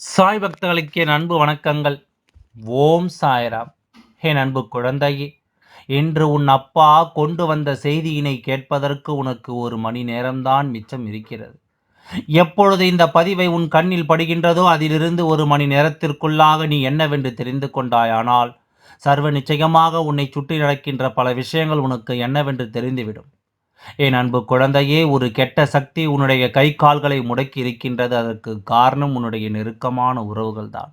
சாய் பக்தர்களுக்கு என் அன்பு வணக்கங்கள். ஓம் சாய்ராம். என் அன்பு குழந்தையே இன்று உன் அப்பா கொண்டு வந்த செய்தியினை கேட்பதற்கு உனக்கு ஒரு மணி நேரம்தான் மிச்சம் இருக்கிறது. எப்பொழுது இந்த பதிவை உன் கண்ணில் படுகின்றதோ அதிலிருந்து ஒரு மணி நேரத்திற்குள்ளாக நீ என்னவென்று தெரிந்து கொண்டாயானால் சர்வ நிச்சயமாக உன்னை சுற்றி நடக்கின்ற பல விஷயங்கள் உனக்கு என்னவென்று தெரிந்துவிடும். என் அன்பு குழந்தையே ஒரு கெட்ட சக்தி உன்னுடைய கை கால்களை முடக்கி இருக்கின்றது அதற்கு காரணம் உன்னுடைய நெருக்கமான உறவுகள் தான்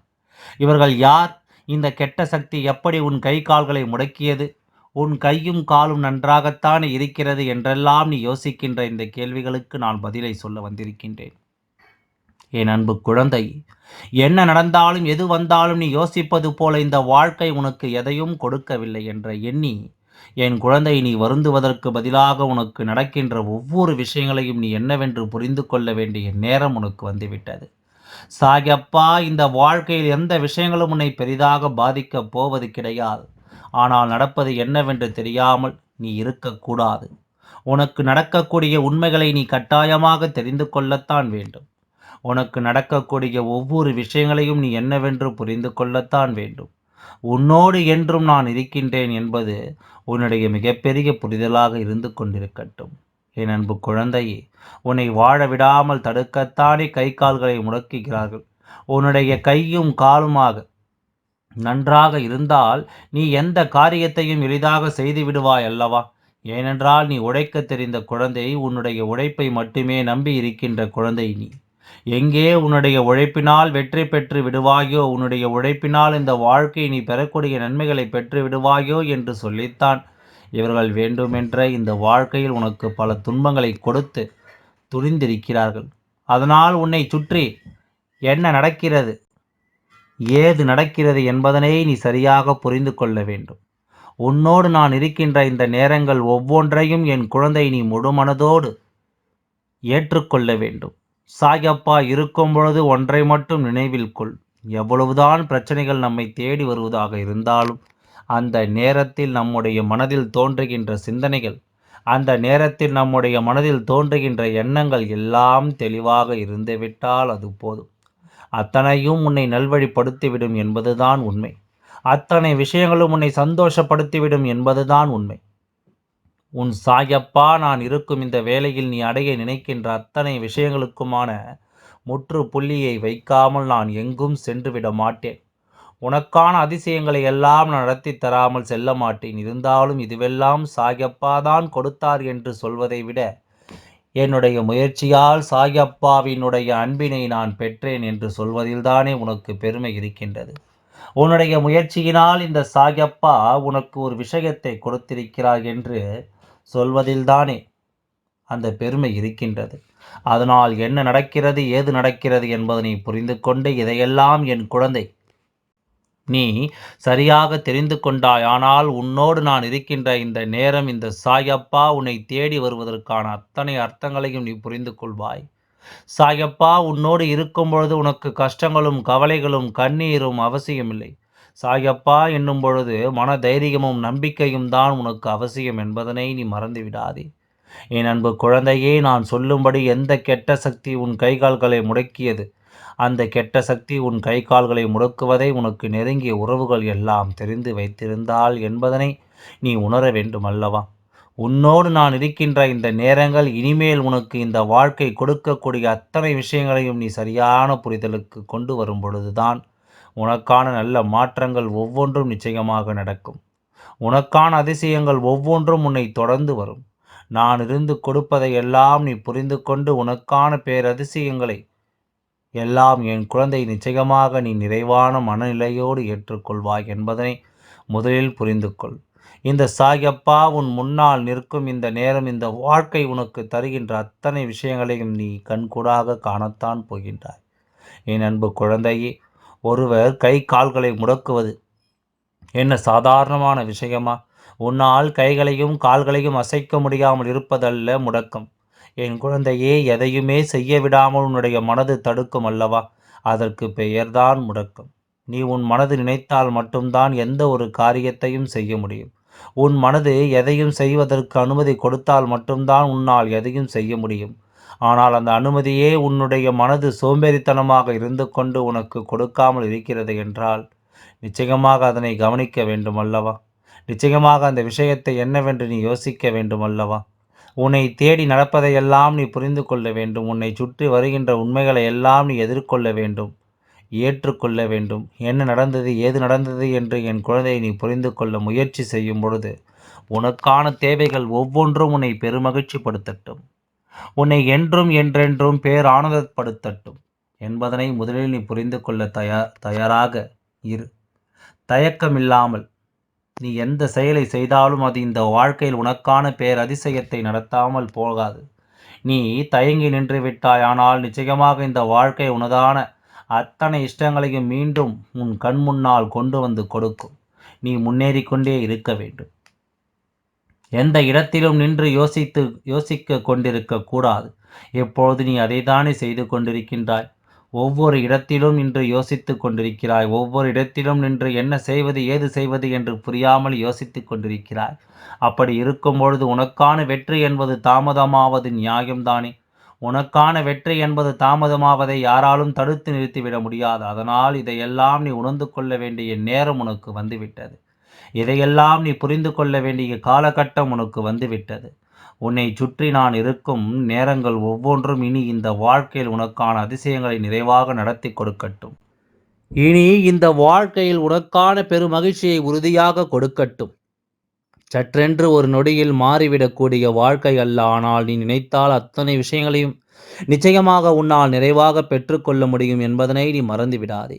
இவர்கள் யார்? இந்த கெட்ட சக்தி எப்படி உன் கை கால்களை முடக்கியது? உன் கையும் காலும் நன்றாகத்தான் இருக்கிறது என்றெல்லாம் நீ யோசிக்கின்ற இந்த கேள்விகளுக்கு நான் பதிலை சொல்ல வந்திருக்கின்றேன். என் அன்பு குழந்தை என்ன நடந்தாலும் எது வந்தாலும் நீ யோசிப்பது போல இந்த வாழ்க்கை உனக்கு எதையும் கொடுக்கவில்லை என்ற எண்ணி என் குழந்தை நீ வருந்துவதற்கு பதிலாக உனக்கு நடக்கின்ற ஒவ்வொரு விஷயங்களையும் நீ என்னவென்று புரிந்து கொள்ள வேண்டிய நேரம் உனக்கு வந்துவிட்டது. சாகப்பா இந்த வாழ்க்கையில் எந்த விஷயங்களும் உன்னை பெரிதாக பாதிக்கப் போவது கிடையாது. ஆனால் நடப்பது என்னவென்று தெரியாமல் நீ இருக்கக்கூடாது. உனக்கு நடக்கக்கூடிய உண்மைகளை நீ கட்டாயமாக தெரிந்து கொள்ளத்தான் வேண்டும். உனக்கு நடக்கக்கூடிய ஒவ்வொரு விஷயங்களையும் நீ என்னவென்று புரிந்து கொள்ளத்தான் வேண்டும். உன்னோடு என்றும் நான் இருக்கின்றேன் என்பது உன்னுடைய மிகப்பெரிய புரிதலாக இருந்து கொண்டிருக்கட்டும். என் அன்பு குழந்தையே உன்னை வாழ விடாமல் தடுக்கத்தானே கை கால்களை முடக்குகிறார்கள். உன்னுடைய கையும் காலுமாக நன்றாக இருந்தால் நீ எந்த காரியத்தையும் எளிதாக செய்து விடுவாய் அல்லவா? ஏனென்றால் நீ உழைக்க தெரிந்த குழந்தை உன்னுடைய உழைப்பை மட்டுமே நம்பி இருக்கின்ற குழந்தை நீ. எங்கே உன்னுடைய உழைப்பினால் வெற்றி பெற்று விடுவாயோ? உன்னுடைய உழைப்பினால் இந்த வாழ்க்கை நீ பெறக்கூடிய நன்மைகளை பெற்று விடுவாயோ? என்று சொல்லித்தான். இவர்கள் வேண்டுமென்ற இந்த வாழ்க்கையில் உனக்கு பல துன்பங்களை கொடுத்து துணிந்திருக்கிறார்கள். அதனால் உன்னை சுற்றி என்ன நடக்கிறது? ஏது நடக்கிறது என்பதனை நீ சரியாக புரிந்து கொள்ள வேண்டும். உன்னோடு நான் இருக்கின்ற இந்த நேரங்கள் ஒவ்வொன்றையும் என் குழந்தை நீ முழுமனதோடு ஏற்றுக்கொள்ள வேண்டும். சாயப்பா இருக்கும் பொழுது ஒன்றை மட்டும் நினைவில் கொள். எவ்வளவுதான் பிரச்சனைகள் நம்மை தேடி வருவதாக இருந்தாலும் அந்த நேரத்தில் நம்முடைய மனதில் தோன்றுகின்ற சிந்தனைகள் அந்த நேரத்தில் நம்முடைய மனதில் தோன்றுகின்ற எண்ணங்கள் எல்லாம் தெளிவாக இருந்துவிட்டால் அது போதும். அத்தனையும் உன்னை நல்வழிப்படுத்திவிடும் என்பதுதான் உண்மை. அத்தனை விஷயங்களும் உன்னை சந்தோஷப்படுத்திவிடும் என்பதுதான் உண்மை. உன் சாயப்பா நான் இருக்கும் இந்த வேலையில் நீ அடைய நினைக்கின்ற அத்தனை விஷயங்களுக்குமான முற்று புள்ளியை வைக்காமல் நான் எங்கும் சென்றுவிட மாட்டேன். உனக்கான அதிசயங்களை எல்லாம் நான் நடத்தி தராமல் செல்ல மாட்டேன். இருந்தாலும் இதுவெல்லாம் சாயப்பா தான் கொடுத்தார் என்று சொல்வதை விட என்னுடைய முயற்சியால் சாயப்பாவினுடைய அன்பினை நான் பெற்றேன் என்று சொல்வதில்தானே உனக்கு பெருமை இருக்கின்றது. உன்னுடைய முயற்சியினால் இந்த சாயப்பா உனக்கு ஒரு விஷயத்தை கொடுத்திருக்கிறார் என்று சொல்வதில்தானே? அந்த பெருமை இருக்கின்றது. அதனால் என்ன நடக்கிறது ஏது நடக்கிறது என்பதனை புரிந்து கொண்டு இதையெல்லாம் என் குழந்தை. நீ சரியாக தெரிந்து கொண்டாய். ஆனால் உன்னோடு நான் இருக்கின்ற இந்த நேரம் இந்த சாயப்பா உன்னை தேடி வருவதற்கான அத்தனை அர்த்தங்களையும் நீ புரிந்து கொள்வாய் சாயப்பா உன்னோடு இருக்கும் பொழுது உனக்கு கஷ்டங்களும் கவலைகளும் கண்ணீரும் அவசியமில்லை. சாயப்பா என்னும் பொழுது மன தைரியமும் நம்பிக்கையும் தான் உனக்கு அவசியம் என்பதனை நீ மறந்து விடாதே என் அன்பு குழந்தையே நான் சொல்லும்படி எந்த கெட்ட சக்தி உன் கைகால்களை முடக்கியது? அந்த கெட்ட சக்தி உன் கை கால்களை முடக்குவதை உனக்கு நெருங்கிய உறவுகள் எல்லாம் தெரிந்து வைத்திருந்தால் என்பதனை நீ உணர வேண்டும் அல்லவா உன்னோடு நான் இருக்கின்ற இந்த நேரங்கள் இனிமேல் உனக்கு இந்த வாழ்க்கை கொடுக்கக்கூடிய அத்தனை விஷயங்களையும் நீ சரியான புரிதலுக்கு கொண்டு வரும் பொழுதுதான் உனக்கான நல்ல மாற்றங்கள் ஒவ்வொன்றும் நிச்சயமாக நடக்கும். உனக்கான அதிசயங்கள் ஒவ்வொன்றும் உன்னை தொடர்ந்து வரும். நான் இருந்து கொடுப்பதை எல்லாம் நீ புரிந்து கொண்டு உனக்கான பேரதிசயங்களை எல்லாம் என் குழந்தை நிச்சயமாக நீ நிறைவான மனநிலையோடு ஏற்றுக்கொள்வாய் என்பதனை முதலில் புரிந்து கொள். இந்த சாயப்பா உன் முன்னால் நிற்கும் இந்த நேரம் இந்த வாழ்க்கை உனக்கு தருகின்ற அத்தனை விஷயங்களையும் நீ கண்கூடாக காணத்தான் போகின்றாய். என் அன்பு குழந்தையே ஒருவர் கை கால்களை முடக்குவது என்ன சாதாரணமான விஷயமா? உன்னால் கைகளையும் கால்களையும் அசைக்க முடியாமல் இருப்பதல்ல முடக்கம். என் குழந்தையே எதையுமே செய்ய விடாமல் உன்னுடைய மனது தடுக்கும் அல்லவா? அதற்கு பெயர்தான் முடக்கம். நீ உன் மனது நினைத்தால் மட்டும்தான் எந்த ஒரு காரியத்தையும் செய்ய முடியும். உன் மனது எதையும் செய்வதற்கு அனுமதி கொடுத்தால் மட்டும்தான் உன்னால் எதையும் செய்ய முடியும். ஆனால் அந்த அனுமதியே உன்னுடைய மனது சோம்பேறித்தனமாக இருந்து கொண்டு உனக்கு கொடுக்காமல் இருக்கிறது என்றால் நிச்சயமாக அதனை கவனிக்க வேண்டும் அல்லவா நிச்சயமாக அந்த விஷயத்தை என்னவென்று நீ யோசிக்க வேண்டும் அல்லவா உன்னை தேடி நடப்பதையெல்லாம் நீ புரிந்து கொள்ள வேண்டும். உன்னை சுற்றி வருகின்ற உண்மைகளை எல்லாம் நீ எதிர்கொள்ள வேண்டும். ஏற்றுக்கொள்ள வேண்டும். என்ன நடந்தது ஏது நடந்தது என்று என் குழந்தையை நீ புரிந்து கொள்ள முயற்சி செய்யும் பொழுது உனக்கான தேவைகள் ஒவ்வொன்றும் உன்னை பெருமகிழ்ச்சிப்படுத்தட்டும். உன்னை என்றும் என்றென்றும் பேர் ஆனந்தப்படுத்தட்டும் என்பதனை முதலில் நீ புரிந்து கொள்ள தயார் தயாராக இரு. தயக்கமில்லாமல் நீ எந்த செயலை செய்தாலும் அது இந்த வாழ்க்கையில் உனக்கான பேர் அதிசயத்தை நடத்தாமல் போகாது. நீ தயங்கி நின்று விட்டாய் ஆனால் நிச்சயமாக இந்த வாழ்க்கை உனதான அத்தனை இஷ்டங்களையும் மீண்டும் உன் கண் முன்னால் கொண்டு வந்து கொடுக்கும். நீ முன்னேறிக்கொண்டே இருக்க வேண்டும். எந்த இடத்திலும் நின்று யோசித்து யோசிக்க கொண்டிருக்க கூடாது. எப்பொழுது நீ அதைத்தானே செய்து கொண்டிருக்கின்றாய்? ஒவ்வொரு இடத்திலும் நின்று யோசித்து கொண்டிருக்கிறாய். ஒவ்வொரு இடத்திலும் நின்று என்ன செய்வது ஏது செய்வது என்று புரியாமல் யோசித்து கொண்டிருக்கிறாய். அப்படி இருக்கும் பொழுது உனக்கான வெற்றி என்பது தாமதமாவது நியாயம்தானே? உனக்கான வெற்றி என்பது தாமதமாவதை யாராலும் தடுத்து நிறுத்திவிட முடியாது. அதனால் இதையெல்லாம் நீ உணர்ந்து கொள்ள வேண்டிய நேரம் உனக்கு வந்துவிட்டது. இதையெல்லாம் நீ புரிந்து கொள்ள வேண்டிய காலகட்டம் உனக்கு வந்துவிட்டது. உன்னை சுற்றி நான் இருக்கும் நேரங்கள் ஒவ்வொன்றும் இனி இந்த வாழ்க்கையில் உனக்கான அதிசயங்களை நிறைவாக நடத்தி கொடுக்கட்டும். இனி இந்த வாழ்க்கையில் உனக்கான பெரும் மகிழ்ச்சியை உறுதியாக கொடுக்கட்டும். சற்றென்று ஒரு நொடியில் மாறிவிடக்கூடிய வாழ்க்கை அல்ல ஆனால் நீ நினைத்தால் அத்தனை விஷயங்களையும் நிச்சயமாக உன்னால் நிறைவாக பெற்றுக்கொள்ள முடியும் என்பதனை நீ மறந்து விடாதே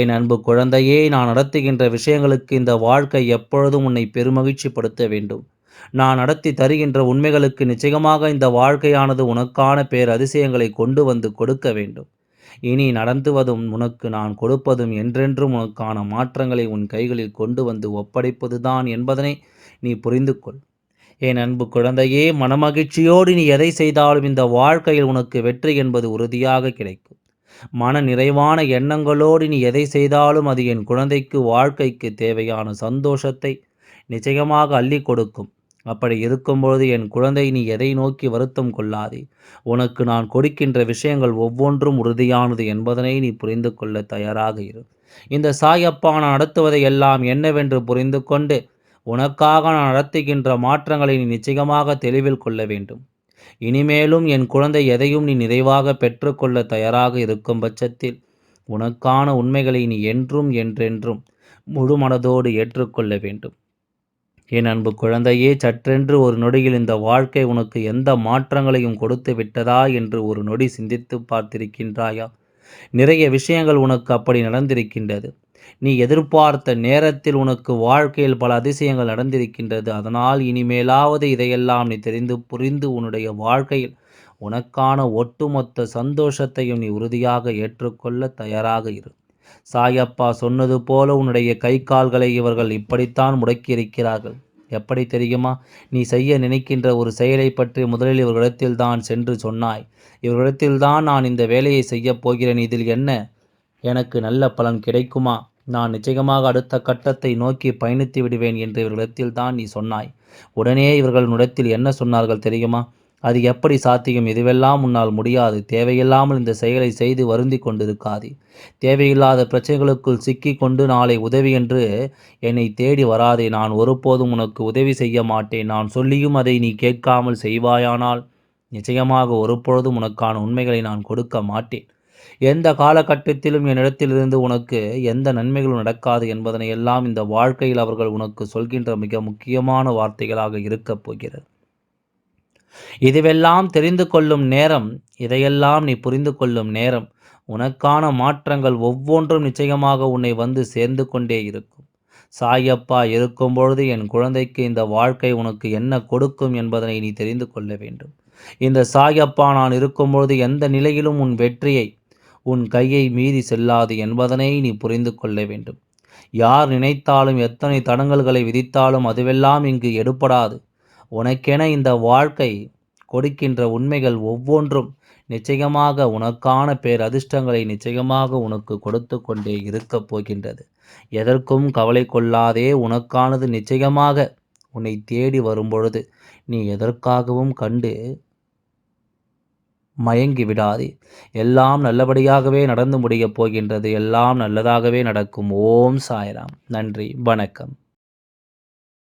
என் அன்பு குழந்தையே நான் நடத்துகின்ற விஷயங்களுக்கு இந்த வாழ்க்கை எப்பொழுதும் உன்னை பெருமகிழ்ச்சிப்படுத்த வேண்டும். நான் நடத்தி தருகின்ற உண்மைகளுக்கு நிச்சயமாக இந்த வாழ்க்கையானது உனக்கான பேர் அதிசயங்களை கொண்டு வந்து கொடுக்க வேண்டும். இனி நடந்துவதும் உனக்கு நான் கொடுப்பதும் என்றென்றும் உனக்கான மாற்றங்களை உன் கைகளில் கொண்டு வந்து ஒப்படைப்பதுதான் என்பதனை நீ புரிந்து கொள் என் அன்பு குழந்தையே மனமகிழ்ச்சியோடு நீ எதை செய்தாலும் இந்த வாழ்க்கையில் உனக்கு வெற்றி என்பது உறுதியாக கிடைக்கும். மன நிறைவான எண்ணங்களோடு நீ எதை செய்தாலும் அது என் குழந்தைக்கு வாழ்க்கைக்கு தேவையான சந்தோஷத்தை நிச்சயமாக அள்ளி கொடுக்கும். அப்படி இருக்கும்பொழுது என் குழந்தை நீ எதை நோக்கி வருத்தம் கொள்ளாதே. உனக்கு நான் கொடுக்கின்ற விஷயங்கள் ஒவ்வொன்றும் உறுதியானது என்பதனை நீ புரிந்து கொள்ள தயாராக இரு. இந்த சாயப்பா நான் நடத்துவதை எல்லாம் என்னவென்று புரிந்து கொண்டு உனக்காக நான் நடத்துகின்ற மாற்றங்களை நீ நிச்சயமாக தெளிவில் கொள்ள வேண்டும். இனிமேலும் என் குழந்தை எதையும் நீ நிறைவாக பெற்றுக்கொள்ள தயாராக இருக்கும் பட்சத்தில் உனக்கான உண்மைகளை நீ என்றும் என்றென்றும் முழு மனதோடு ஏற்றுக்கொள்ள வேண்டும். என் அன்பு குழந்தையே சற்றென்று ஒரு நொடியில் இந்த வாழ்க்கை உனக்கு எந்த மாற்றங்களையும் கொடுத்து விட்டதா என்று ஒரு நொடி சிந்தித்து பார்த்திருக்கின்றாயா? நிறைய விஷயங்கள் உனக்கு அப்படி நடந்திருக்கின்றது. நீ எதிர்பார்த்த நேரத்தில் உனக்கு வாழ்க்கையில் பல அதிசயங்கள் நடந்திருக்கின்றது. அதனால் இனிமேலாவது இதையெல்லாம் நீ தெரிந்து புரிந்து உன்னுடைய வாழ்க்கையில் உனக்கான ஒட்டுமொத்த சந்தோஷத்தையும் நீ உறுதியாக ஏற்றுக்கொள்ள தயாராக இரு. சாயப்பா சொன்னது போல உன்னுடைய கை கால்களை இவர்கள் இப்படித்தான் முடக்கியிருக்கிறார்கள். எப்படி தெரியுமா? நீ செய்ய நினைக்கின்ற ஒரு செயலை பற்றி முதலில் இவர்களிடத்தில் தான் சென்று சொன்னாய். இவர்களிடத்தில் தான் நான் இந்த வேலையை செய்யப் போகிறேன். இதில் என்ன? எனக்கு நல்ல பலன் கிடைக்குமா? நான் நிச்சயமாக அடுத்த கட்டத்தை நோக்கி பயணித்து விடுவேன் என்று இவர்களிடத்தில் தான் நீ சொன்னாய். உடனே இவர்கள் நுடத்தில் என்ன சொன்னார்கள் தெரியுமா? அது எப்படி சாத்தியம்? இதுவெல்லாம் உன்னால் முடியாது. தேவையில்லாமல் இந்த செயலை செய்து வருந்தி கொண்டிருக்காது. தேவையில்லாத பிரச்சனைகளுக்குள் சிக்கி கொண்டு நாளை உதவி என்று என்னை தேடி வராதே. நான் ஒருபோதும் உனக்கு உதவி செய்ய மாட்டேன். நான் சொல்லியும் அதை நீ கேட்காமல் செய்வாயானால் நிச்சயமாக ஒருபொழுதும் உனக்கான உண்மைகளை நான் கொடுக்க மாட்டேன். எந்த காலகட்டத்திலும் என்னிடத்திலிருந்து உனக்கு எந்த நன்மைகளும் நடக்காது என்பதனை எல்லாம் இந்த வாழ்க்கையில் அவர்கள் உனக்கு சொல்கின்ற மிக முக்கியமான வார்த்தைகளாக இருக்கப் போகிறது. இதுவெல்லாம் தெரிந்து கொள்ளும் நேரம் இதையெல்லாம் நீ புரிந்து கொள்ளும் நேரம். உனக்கான மாற்றங்கள் ஒவ்வொன்றும் நிச்சயமாக உன்னை வந்து சேர்ந்து கொண்டே இருக்கும். சாயப்பா இருக்கும் பொழுது என் குழந்தைக்கு இந்த வாழ்க்கை உனக்கு என்ன கொடுக்கும் என்பதனை நீ தெரிந்து கொள்ள வேண்டும். இந்த சாயப்பா நான் இருக்கும்பொழுது எந்த நிலையிலும் உன் வெற்றியை உன் கையை மீறி செல்லாது என்பதனை நீ புரிந்து கொள்ள வேண்டும். யார் நினைத்தாலும் எத்தனை தடங்கல்களை விதித்தாலும் அதுவெல்லாம் இங்கு எடுப்படாது உனக்கென இந்த வாழ்க்கை கொடுக்கின்ற உண்மைகள் ஒவ்வொன்றும் நிச்சயமாக உனக்கான பேர் அதிர்ஷ்டங்களை நிச்சயமாக உனக்கு கொடுத்து கொண்டே இருக்கப் போகின்றது. எதற்கும் கவலை கொள்ளாதே உனக்கானது நிச்சயமாக உன்னை தேடி வரும்பொழுது நீ எதற்காகவும் கண்டு மயங்கி விடாதே. எல்லாம் நல்லபடியாகவே நடந்து முடியப் போகின்றது. எல்லாம் நல்லதாகவே நடக்கும். ஓம் சாய்ராம். நன்றி. வணக்கம்.